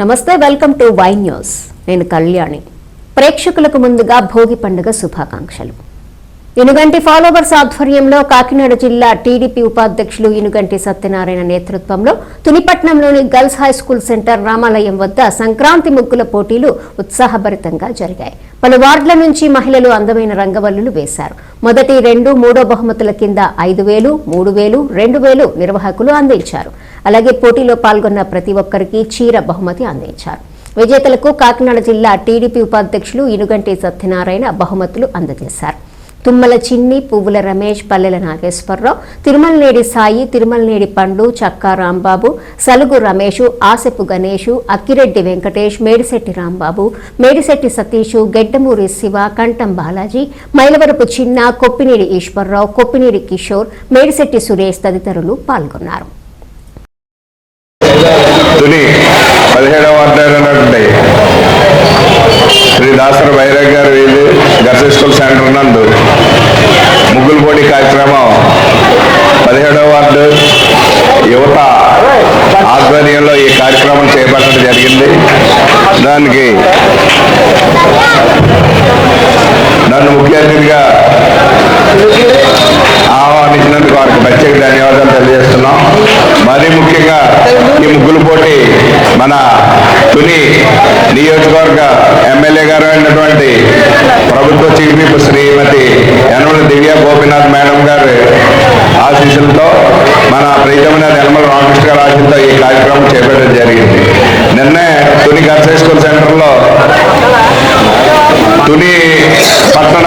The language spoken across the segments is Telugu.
నమస్తే వెల్కమ్ టు వై న్యూస్. నేను కళ్యాణి. ప్రేక్షకులకు ముందుగా భోగి పండుగ శుభాకాంక్షలు. ఇనుగంటి ఫాలోవర్స్ ఆధ్వర్యంలో కాకినాడ జిల్లా టీడీపీ ఉపాధ్యక్షులు ఇనుగంటి సత్యనారాయణ నేతృత్వంలో తునిపట్నంలోని గర్ల్స్ హై స్కూల్ సెంటర్ రామాలయం వద్ద సంక్రాంతి ముగ్గుల పోటీలు ఉత్సాహభరితంగా జరిగాయి. పలు వార్డుల నుంచి మహిళలు అందమైన రంగవల్లులు వేశారు. మొదటి రెండు మూడో బహుమతుల కింద ఐదు వేలు మూడు వేలు రెండు వేలు నిర్వాహకులు అందించారు. అలాగే పోటీలో పాల్గొన్న ప్రతి ఒక్కరికి చీర బహుమతి అందించారు. విజేతలకు కాకినాడ జిల్లా టీడీపీ ఉపాధ్యక్షులు ఇనుగంటి సత్యనారాయణ బహుమతులు అందజేశారు. తుమ్మల చిన్ని పువ్వుల రమేష్ పల్లెల నాగేశ్వరరావు తిరుమలనేడి సాయి తిరుమలనేడి పండు చక్కా రాంబాబు సలుగు రమేష్ ఆసెపు గణేష్ అక్కిరెడ్డి వెంకటేష్ మేడిశెట్టి రాంబాబు మేడిశెట్టి సతీషు గెడ్డమూరి శివ కంఠం బాలాజీ మైలవరపు చిన్న కొప్పినేడి ఈశ్వరరావు కొప్పినేడి కిషోర్ మేడిశెట్టి సురేష్ తదితరులు పాల్గొన్నారు. తుని పదిహేడవ వార్డు శ్రీ దాసర భైరవ్ గారు వీధి గర్ల్స్ స్కూల్ సెంటర్ నందు ముగ్గులు పోటీ కార్యక్రమం పదిహేడవ వార్డు యువత ఆధ్వర్యంలో ఈ కార్యక్రమం చేపట్టడం జరిగింది. దానికి నన్ను ముఖ్య అతిథిగా ఆహ్వానించినందుకు వారికి ప్రత్యేక ధన్యవాదాలు తెలియజేస్తున్నాం. మరీ ముఖ్యంగా ఈ ముగ్గులు పోటీ మన తుని నియోజకవర్గ ఎమ్మెల్యే గారు అయినటువంటి ప్రభుత్వ చీఫ్ శ్రీమతి యనమల దివ్య గోపినాథ్ మేడం గారి ఆశీస్సులతో మన ప్రీతమైన నిర్మల రామకృష్ణ గారి ఆశీస్సులతో ఈ కార్యక్రమం చేపట్టడం జరిగింది. నిన్నే తుని గర్ల్స్ హై స్కూల్ సెంటర్లో తుని పట్టణ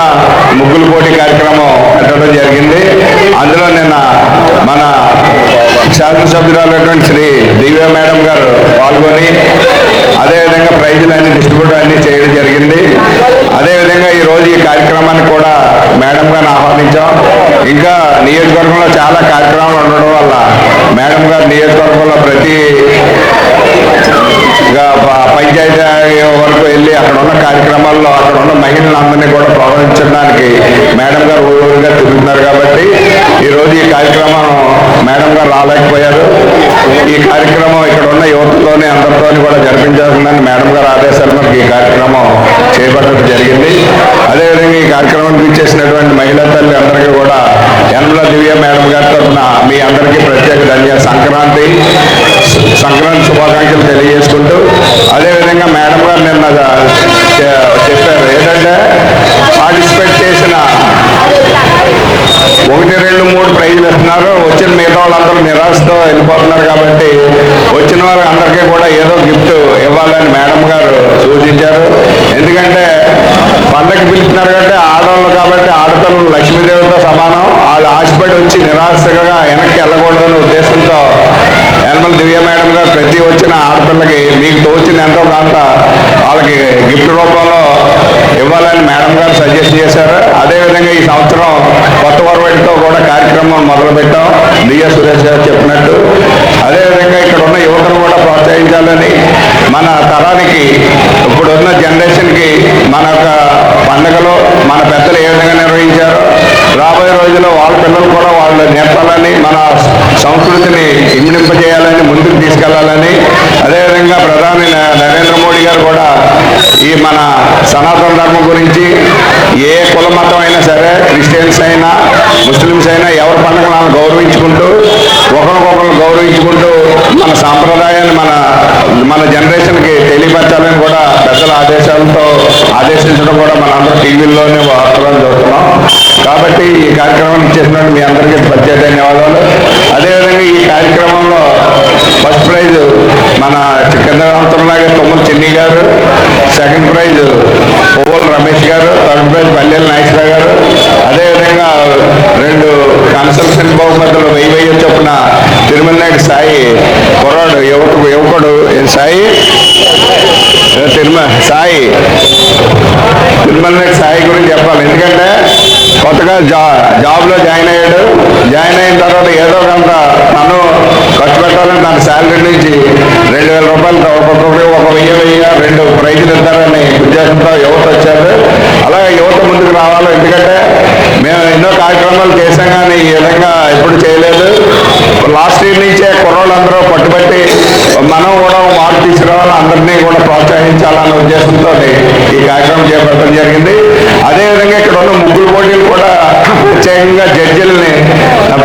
ముగ్గులు పోటీ కార్యక్రమం పెట్టడం జరిగింది. అందులో నిన్న మన శాసనసభ్యురాలైనటువంటి శ్రీ దివ్య మేడం గారు పాల్గొని అదేవిధంగా ప్రైజులు అన్ని డిస్ట్రిబ్యూట్ అన్ని చేయడం జరిగింది. అదేవిధంగా ఈ రోజు ఈ కార్యక్రమాన్ని కూడా మేడం గారిని ఆహ్వానించాం. ఇంకా నియోజకవర్గంలో చాలా కార్యక్రమాలు ఉండడం వల్ల మేడం గారు నియోజకవర్గంలో ప్రతి పంచాయతీ వరకు వెళ్ళి అక్కడ ఉన్న కార్యక్రమాల్లో అక్కడ ఉన్న మహిళలందరినీ కూడా ప్రోత్సహించడానికి మేడం గారు ఊరుగా తిరుగుతున్నారు కాబట్టి ఈ రోజు ఈ కార్యక్రమం మేడం గారు రాలేకపోయారు. ఈ కార్యక్రమం ఇక్కడ ఉన్న యువతతోని అందరితోని కూడా జరిపించాల్సిందని మేడం గారు ఆదేశాల మేరకు ఈ కార్యక్రమం చేపట్టడం జరిగింది. అదేవిధంగా ఈ కార్యక్రమానికి ఇచ్చేసినటువంటి మహిళా తల్లి అందరికీ కూడా ఎన్ల దివ్య మేడం గారి తరఫున మీ అందరికీ ప్రత్యేక ధన్య సంక్రాంతి సంక్రాంతి శుభాకాంక్షలు తెలియజేసుకుంటూ అదేవిధంగా మేడం గారు నిన్న చెప్పారు. ఏంటంటే పార్టిసిపేట్ చేసిన ఒకటి రెండు మూడు ప్రైజులు ఇస్తున్నారు వచ్చిన మిగతా వాళ్ళందరూ నిరాశతో వెళ్ళిపోతున్నారు కాబట్టి వచ్చిన వారు అందరికీ కూడా ఏదో గిఫ్ట్ ఇవ్వాలని మేడం గారు సూచించారు. ఎందుకంటే పండగ పిలుస్తున్నారు కాబట్టి ఆడవాళ్ళు కాబట్టి ఆడతలు లక్ష్మీదేవితో సమానం. వాళ్ళు ఆశపడి వచ్చి నిరాశగా వెనక్కి వెళ్ళకూడదనే ఉద్దేశంతో యనమల దివ్య మేడం గారు ప్రతి వచ్చిన ఆడపిల్లకి మీకు తోచిన ఎంతో కొంత వాళ్ళకి గిఫ్ట్ రూపంలో ఇవ్వాలని మేడం గారు సజెస్ట్ చేశారు. అదేవిధంగా ఈ సంవత్సరం కొత్తవరవడితో కూడా కార్యక్రమం మొదలుపెట్టాం. పెట్టాం సురేష్ గారు చెప్పినట్టు. అదేవిధంగా ఇక్కడ ఉన్న యువతను కూడా ప్రోత్సహించాలని మన తరానికి ఇప్పుడున్న జనరేషన్కి మన యొక్క పండుగలో మన పెద్దలు ఏ విధంగా నిర్వహించారో రాబోయే రోజుల్లో వాళ్ళ పిల్లలు కూడా వాళ్ళు నేర్పాలని మన సంస్కృతిని ఇమిడింపజేయాలని ముందుకు తీసుకెళ్ళాలని. అదేవిధంగా ప్రధాని నరేంద్ర మోడీ గారు కూడా ఈ మన సనాతన ధర్మం గురించి ఏ కుల మతం అయినా సరే క్రిస్టియన్స్ అయినా ముస్లిమ్స్ అయినా ఎవరి పండుగ వాళ్ళు గౌరవించుకుంటూ ఒకరికొకరు గౌరవించుకుంటూ మన సాంప్రదాయాన్ని మన మన జనరేషన్కి తెలియపరచాలని కూడా పెద్దల ఆదేశాలతో ఆదేశించడం కూడా మన అందరూ టీవీల్లోనే వార్తలను చూస్తున్నాం. కాబట్టి ఈ కార్యక్రమం చేసినట్టు మీ అందరికీ ప్రత్యేక ధన్యవాదాలు. అదేవిధంగా ఈ కార్యక్రమంలో ఫస్ట్ ప్రైజ్ మన చికెన్ తొమ్మల చిన్ని గారు సెకండ్ ప్రైజ్ పువ్వుల రమేష్ గారు థర్డ్ పల్లెల నాగేశ్వర గారు. అదేవిధంగా రెండు కన్సల్షన్ బహుమతులు వెయ్యి వెయ్యి చొప్పున తిరుమల నాయుడు సాయి కుర్రాడు యువకుడు యువకుడు సాయి తిరుమల సాయి. తిరుమల నాయుడు సాయి గురించి చెప్పాలి. ఎందుకంటే కొత్తగా జా జాబ్లో జాయిన్ అయ్యాడు. జాయిన్ అయిన తర్వాత ఏదో కొంత తను ఖర్చు పెట్టాలని దాని శాలరీ నుంచి రెండు వేల రూపాయలు ఒక్కొక్కటి ఒక వెయ్యి వెయ్యి రెండు ప్రైజులు ఇస్తారని ఉద్దేశంతో యువత వచ్చారు. అలాగే యువత ముందుకు రావాలి. ఎందుకంటే మేము ఎన్నో కార్యక్రమాలు చేశాం కానీ ఈ విధంగా ఎప్పుడు చేయలేదు. లాస్ట్ ఇయర్ నుంచే కుర్రోళ్ళందరూ పట్టుబట్టి మనం కూడా మార్పు తీసుకురావాలి అందరినీ కూడా ప్రోత్సహించాలన్న ఉద్దేశంతో ఈ కార్యక్రమం చేపట్టడం జరిగింది. అదేవిధంగా ఇక్కడ ఉన్న ముగ్గురు పోటీలు కూడా ప్రత్యేకంగా జడ్జిల్ని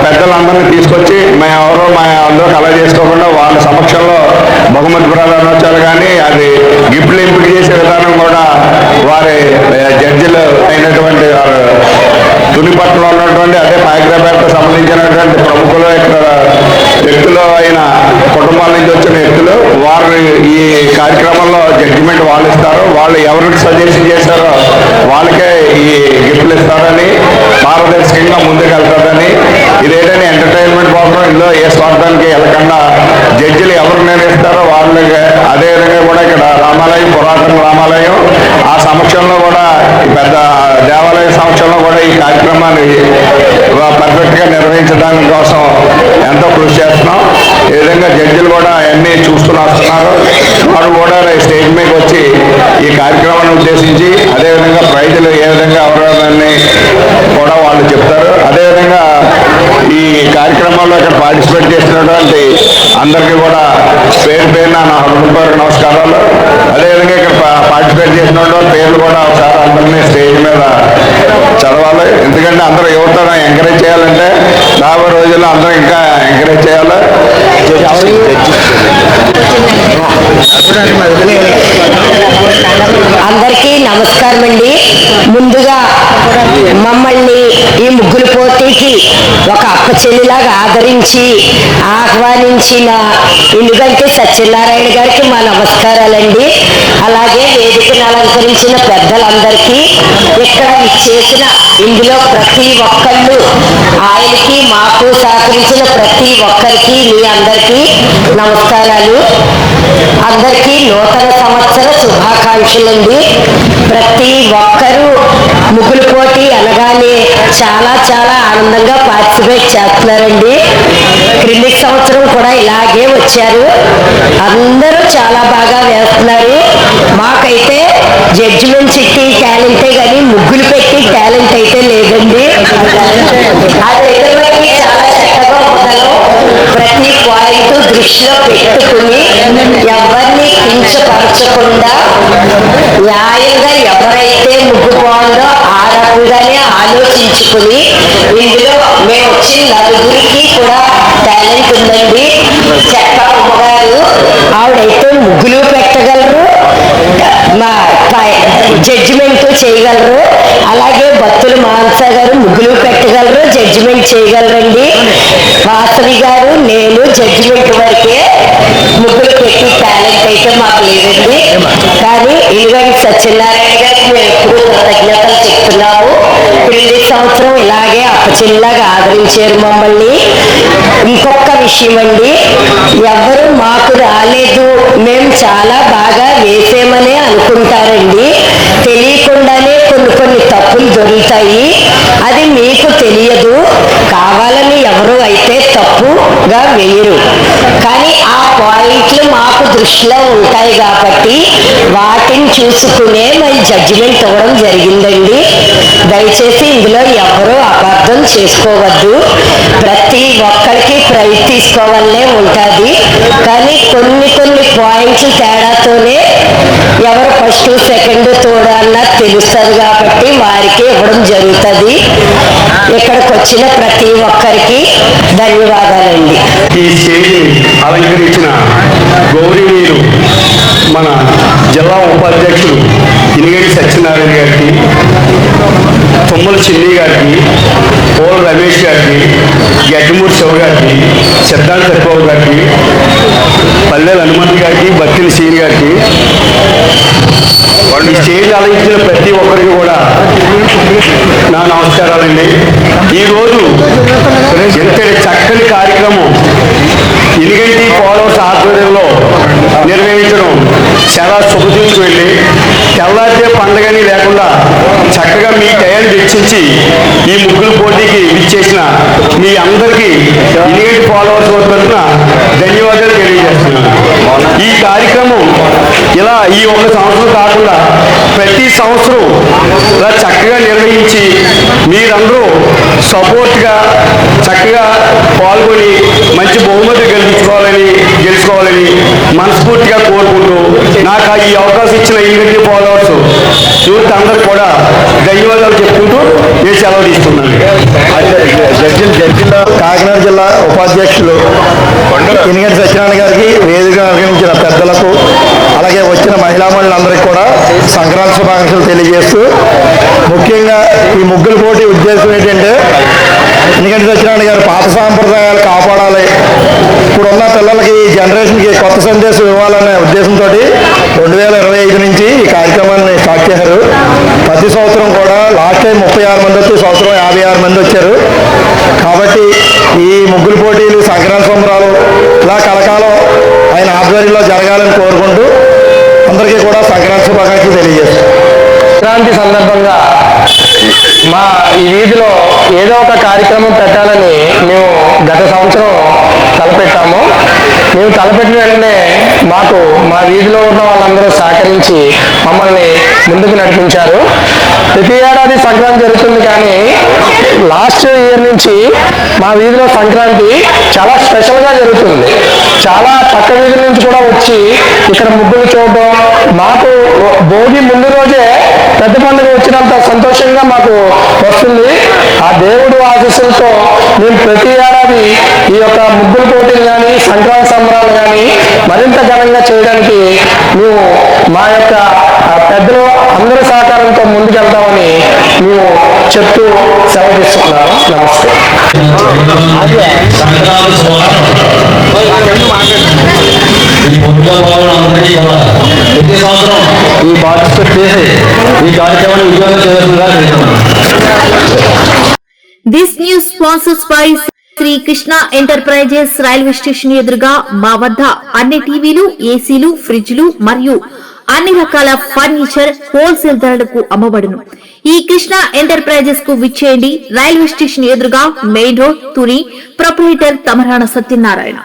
పెద్దలందరినీ తీసుకొచ్చి మేము ఎవరో మా అందరూ కళ చేసుకోకుండా వాళ్ళ సమక్షంలో బహుమతి ప్రధానోత్సవాలు కానీ అది గిఫ్ట్లు ఎంపిక చేసే విధానం కూడా వారి జడ్జిలు అయినటువంటి వారు తునిపట్నంలో ఉన్నటువంటి అదే పాయగ్రాపేటకు సంబంధించినటువంటి ప్రముఖులు ఇక్కడ వ్యక్తులు అయిన కుటుంబాల నుంచి వచ్చిన వ్యక్తులు వారు ఈ కార్యక్రమంలో జడ్జిమెంట్ వాళ్ళు ఇస్తారు. వాళ్ళు ఎవరికి సజెషన్ చేశారో వాళ్ళకే ఈ గిఫ్ట్లు ఇస్తారని పారదర్శకంగా ముందుకు వెళ్తారని ఇదేంటని ఎంటర్టైన్మెంట్ కోసం ఇందులో ఏ స్వార్థానికి వెళ్ళకుండా జడ్జిలు ఎవరు నిర్ణయిస్తారో వాళ్ళు అదేవిధంగా కూడా ఇక్కడ రామాలయం పురాతన రామాలయం ఆ సమక్షంలో కూడా ఈ పెద్ద దేవాలయ సమక్షంలో కూడా ఈ కార్యక్రమాన్ని పర్ఫెక్ట్గా నిర్వహించడానికి కోసం ఎంతో కృషి చేస్తున్నాం. ఈ విధంగా జడ్జిలు కూడా అన్ని చూస్తూ వస్తున్నారు. వారు కూడా స్టేజ్ మీదకి వచ్చి ఈ కార్యక్రమాన్ని ఉద్దేశించి అదేవిధంగా ప్రైజులు ఏ విధంగా ఎవరని కూడా వాళ్ళు చెప్తారు అదేవిధంగా ఈ కార్యక్రమంలో ఇక్కడ పార్టిసిపేట్ అందరికీ కూడా పేరు పేరున నా హృదయపూర్వక నమస్కారాలు. అదేవిధంగా ఇక్కడ పార్టిసిపేట్ చేసిన పేర్లు కూడా ఒకసారి అందరినీ స్టేజ్ మీద చదవాలి. ఎందుకంటే అందరూ యువత ఎంకరేజ్ చేయాలంటే రాబోయే రోజుల్లో అందరూ ఇంకా ఎంకరేజ్ చేయాలి. అందరికీ నమస్కారం అండి ముందుగా మమ్మల్ని ఈ ముగ్గులు పోటీకి ఒక అక్క చెల్లిలాగా ఆదరించి ఆహ్వానించిన ఎందుకంటే సత్యనారాయణ గారికి మా నమస్కారాలండి. అలాగే వేదికను అలంకరించిన పెద్దలందరికీ ఇక్కడ చేసిన ఇందులో ప్రతి ఒక్కళ్ళు ఆయనకి మాకు సహకరించిన ప్రతి ఒక్కరికి మీ అందరికీ నమస్కారాలు. అందరికీ నూతన సంవత్సర శుభాకాంక్షలండి. ప్రతి ఒక్కరూ ముగ్గులు పోటీ అనగానే చాలా చాలా ఆనందంగా పార్టిసిపేట్ చేస్తున్నారండి. క్రింది సంవత్సరం కూడా ఇలాగే వచ్చారు. అందరూ చాలా బాగా వేస్తున్నారు. మాకైతే జడ్జిమెంట్ చెట్టి టాలెంటే కానీ ముగ్గులు పెట్టి టాలెంట్ అయితే లేదండి. అదైతే మనకి చాలా చక్కగా ఉండదు ప్రతి పాయింట్ దృష్టిలో పెట్టుకుని ఎవరిని కించపరచకుండా న్యాయంగా ఎవరైతే ముగ్గు ఆ రకంగానే ఆలోచించుకుని ఇందులో మేము వచ్చి నలుగురికి కూడా టాలెంట్ ఉందండి. చెక్క అమ్మగారు ఆవిడైతే ముగ్గులు పెట్టగలరు. మా జడ్జిమెంట్ చేయగలరు. అలాగే భక్తులు మానస గారు ముగ్గులు పెట్టగలరు. జడ్జిమెంట్ చేయగలరండి. వాసవి గారు నేను జడ్జిమెంట్ వరకే ముగ్గులు పెట్టి టాలెంట్ అయితే మాకు లేదండి. కానీ ఇదిగంటి సత్యనారాయణ గారు మేము కృతజ్ఞతలు చెప్తున్నాము క్రింది సంవత్సరం ఇలాగే అప్పచిల్లాగా ఆదరించారు మమ్మల్ని. ఇంకొక విషయం అండి ఎవరు మాకు రాలేదు. మేము చాలా బాగా వేసేమనే అనుకుంటారండి. తెలియకుండానే కొన్ని కొన్ని తప్పులు దొరుకుతాయి అది మీకు తెలియదు. కావాలని ఎవరు అయితే తప్పుగా వేయరు. పాయింట్లు మాకు దృష్టిలో ఉంటాయి కాబట్టి వాటిని చూసుకునే మరి జడ్జిమెంట్ ఇవ్వడం జరిగిందండి. దయచేసి ఇందులో ఎవరు అబద్ధం చేసుకోవద్దు. ప్రతి ఒక్కరికి ప్రైజ్ తీసుకోవాలనే ఉంటుంది. కానీ కొన్ని కొన్ని పాయింట్స్ తేడాతోనే ఎవరు ఫస్ట్ సెకండ్ తోడు అన్నది తెలుస్తుంది కాబట్టి వారికి ఇవ్వడం జరుగుతుంది. ఇక్కడికి వచ్చిన ప్రతి ఒక్కరికి ధన్యవాదాలండి. ఈ అలంకరించిన గౌరవనీయులు మన జిల్లా ఉపాధ్యక్షుడు ఇనిగడి సత్యనారాయణ గారికి తుమ్మల చిన్ని గారికి పోల రమేష్ గారికి గడ్డిమూరి శివ గారికి సిద్ధార్థ సత్యబాబు గారికి పల్లెల హనుమంత్ గారికి బత్తిన సీన్ గారికి ఈ స్టేజ్ అలంకరించిన ప్రతి ఒక్కరికి కూడా నా నమస్కారాలండి. ఈరోజు ఎంత చక్కని కార్యక్రమం ఇనిగంటి ఫాలోవర్స్ ఆధ్వర్యంలో నిర్వహించడం చాలా శుభదీనికి వెళ్ళి తెల్లారితే పండగని లేకుండా చక్కగా మీ టయాన్ని వెచ్చించి ఈ ముగ్గులు పోటీకి విచ్చేసిన మీ అందరికీ ఇనిగంటి ఫాలోవర్స్ తరఫున ధన్యవాదాలు తెలియజేస్తున్నాను. ఈ కార్యక్రమం ఇలా ఈ ఒక సంవత్సరం కాకుండా ప్రతి సంవత్సరం ఇలా చక్కగా నిర్వహించి మీరందరూ సపోర్ట్గా చక్కగా పాల్గొ గెలుచుకోవాలని గెలుచుకోవాలని మనస్ఫూర్తిగా కోరుకుంటూ నాకు ఈ అవకాశం ఇచ్చిన ఇంగ్లీష్ ఫాలోవర్స్ యూత్ అందరు కూడా ధన్యవాదాలు చెప్పుకుంటూ నేను సెలవు తీసుకున్నాను. జడ్జిల జడ్జిల కాకినాడ జిల్లా ఉపాధ్యక్షులు ఇనిగంటి సత్యనారాయణ గారికి వేదిక నిర్వహించిన పెద్దలకు అలాగే వచ్చిన మహిళా మహిళలందరికీ కూడా సంక్రాంతి శుభాకాంక్షలు తెలియజేస్తూ ముఖ్యంగా ఈ ముగ్గుల పోటీ ఉద్దేశం ఏంటంటే ఎందుకంటే సత్యనారాయణ గారు పాత సాంప్రదాయాలు కాపాడాలి. ఇప్పుడున్న పిల్లలకి ఈ జనరేషన్కి కొత్త సందేశం ఇవ్వాలనే ఉద్దేశంతో రెండు వేల ఇరవై ఐదు నుంచి ఈ కార్యక్రమాన్ని స్టార్ట్ చేశారు. ప్రతి సంవత్సరం కూడా లాస్ట్ టైం ముప్పై ఆరు మంది వచ్చి సంవత్సరం యాభై ఆరు మంది వచ్చారు. కాబట్టి ఈ ముగ్గులు పోటీలు సంక్రాంతి సంబరాలు ఇలా కలకాలం ఆయన ఆధ్వర్యంలో జరగాలని కోరుకుంటూ అందరికీ కూడా సంక్రాంతి శుభాకాంక్షలు తెలియజేస్తారు సంక్రాంతి సందర్భంగా మా ఈ వీధిలో ఏదో ఒక కార్యక్రమం పెట్టాలని మేము గత సంవత్సరం తలపెట్టాము. మేము తలపెట్టిన వెంటనే మాకు మా వీధిలో ఉన్న వాళ్ళందరూ సహకరించి మమ్మల్ని ముందుకు నడిపించారు. ప్రతి ఏడాది సంక్రాంతి జరుగుతుంది కానీ లాస్ట్ ఇయర్ నుంచి మా వీధిలో సంక్రాంతి చాలా స్పెషల్గా జరుగుతుంది. చాలా పక్క వీధుల నుంచి కూడా వచ్చి ఇక్కడ ముగ్గులు చూడడం మాకు భోగి ముందు రోజే పెద్ద పండుగ వచ్చినంత సంతోషంగా మాకు వస్తుంది. ఆ దేవుడు ఆశస్సులతో మేము ప్రతి ఏడాది ఈ యొక్క ముగ్గుల పోటీలు కానీ సంక్రాంతి సంబరాలు కానీ మరింత ఘనంగా చేయడానికి మేము మా యొక్క ఆ, పెద్దలు అందరి సహకారంతో చేస్తామని మేము చెప్తూ సెలవిస్తున్నాము నమస్తే. ఈ ముందుగా పార్టిసిపేట్ చేసి ఈ కార్యక్రమాన్ని విజయవంతం చేయాల్సిందిగా this news sponsors by Sri Krishna enterprises railway station ఎదురుగా మా వద్ద అన్ని టీవీలు ఏసీలు ఫ్రిడ్జ్లు మరియు అన్ని రకాల ఫర్నిచర్ హోల్సేల్ ధరలకు అమ్మబడును. ఈ కృష్ణ ఎంటర్ప్రైజెస్కు విచ్చేయండి. రైల్వే స్టేషన్ ఎదురుగా main road Tuni proprietor Tamarana Satyanarayana.